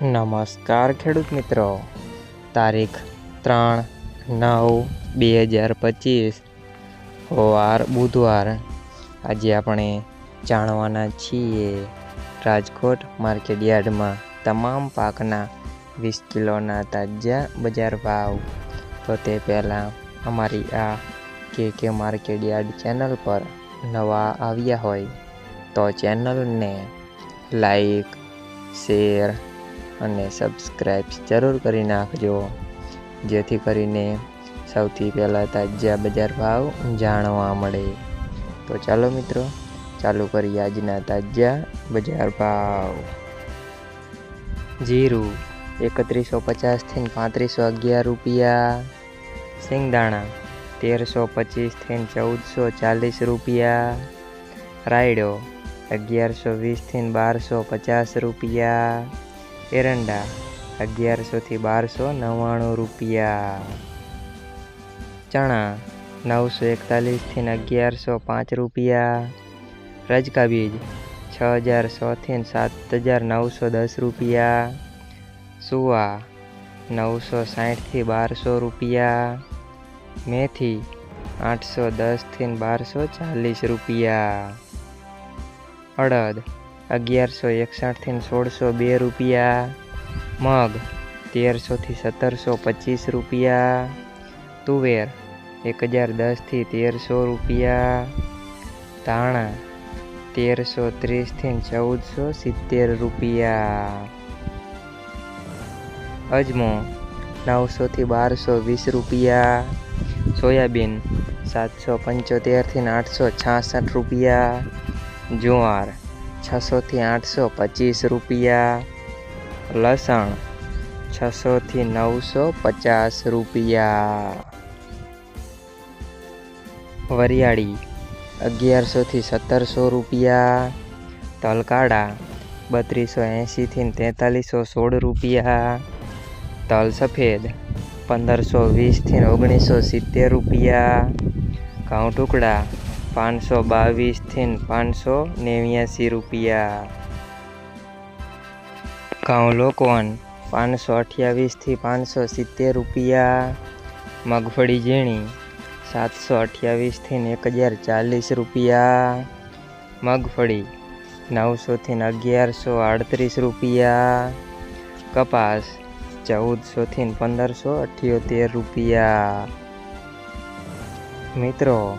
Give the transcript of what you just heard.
નમસ્કાર ખેડૂત મિત્રો. તારીખ ત્રણ નવ બે હજાર પચીસ. વાર બુધવાર. આજે આપણે જાણવાના છીએ રાજકોટ માર્કેટયાર્ડમાં તમામ પાકના વીસ કિલોના તાજા બજાર ભાવ. તો તે પહેલાં અમારી આ કે કે માર્કેટયાર્ડ ચેનલ પર નવા આવ્યા હોય તો ચેનલને લાઈક, શેર અને સબસ્ક્રાઈબ જરૂર કરી નાખજો. જેથી કરીને સૌથી પહેલાં તાજા બજાર ભાવ જાણવા મળે. તો ચાલો મિત્રો, ચાલુ કરીએ આજના તાજા બજાર ભાવ. જીરું એકત્રીસો પચાસથી પાંત્રીસો અગિયાર રૂપિયા. સિંગદાણા તેરસો પચીસથી ચૌદસો ચાલીસ રૂપિયા. રાયડો અગિયારસો વીસથી બારસો પચાસ રૂપિયા. એરંડા અગિયારસોથી બારસો નવ્વાણું રૂપિયા. ચણા નવસો એકતાલીસથી અગિયારસો પાંચ રૂપિયા. રજકા બીજ છ હજાર સોથી સાત હજાર નવસો દસ રૂપિયા. સુવા નવસો સાઠથી બારસો રૂપિયા. મેથી આઠસો દસથી બારસો ચાલીસ રૂપિયા. અડદ અગિયારસો એકસાઠથી સોળસો બે રૂપિયા, મગ તેરસોથી સત્તરસો પચીસ રૂપિયા, તુવેર એક હજાર દસથી તેરસો રૂપિયા, ધાણા તેરસો ત્રીસથી ચૌદસો સિત્તેર રૂપિયા. અજમો નવસોથી બારસો વીસ રૂપિયા, સોયાબીન સાતસો પંચોતેરથી આઠસો છાસઠ રૂપિયા, જુવાર છસોથી આઠસો પચીસ રૂપિયા. લસણ છસોથી નવસો પચાસ રૂપિયા. વરિયાળી અગિયારસોથી સત્તરસો રૂપિયા. તલકાડા બત્રીસો એંશીથી તેતાલીસો સોળ રૂપિયા. તલ સફેદ પંદરસો વીસથી ઓગણીસો સિત્તેર રૂપિયા. ઘઉં ટુકડા પાંચસો બાવીસથી પાંચસો નેવ્યાસી રૂપિયા. ઘઉં લોકવન, પાંચસો અઠ્યાવીસથી પાંચસો સિત્તેર રૂપિયા. મગફળી ઝીણી, સાતસો અઠ્યાવીસથી એક હજાર ચાલીસ રૂપિયા. મગફળી, નવસોથી અગિયારસો આડત્રીસ રૂપિયા. કપાસ, ચૌદસોથી પંદરસો અઠ્યોતેર રૂપિયા. મિત્રો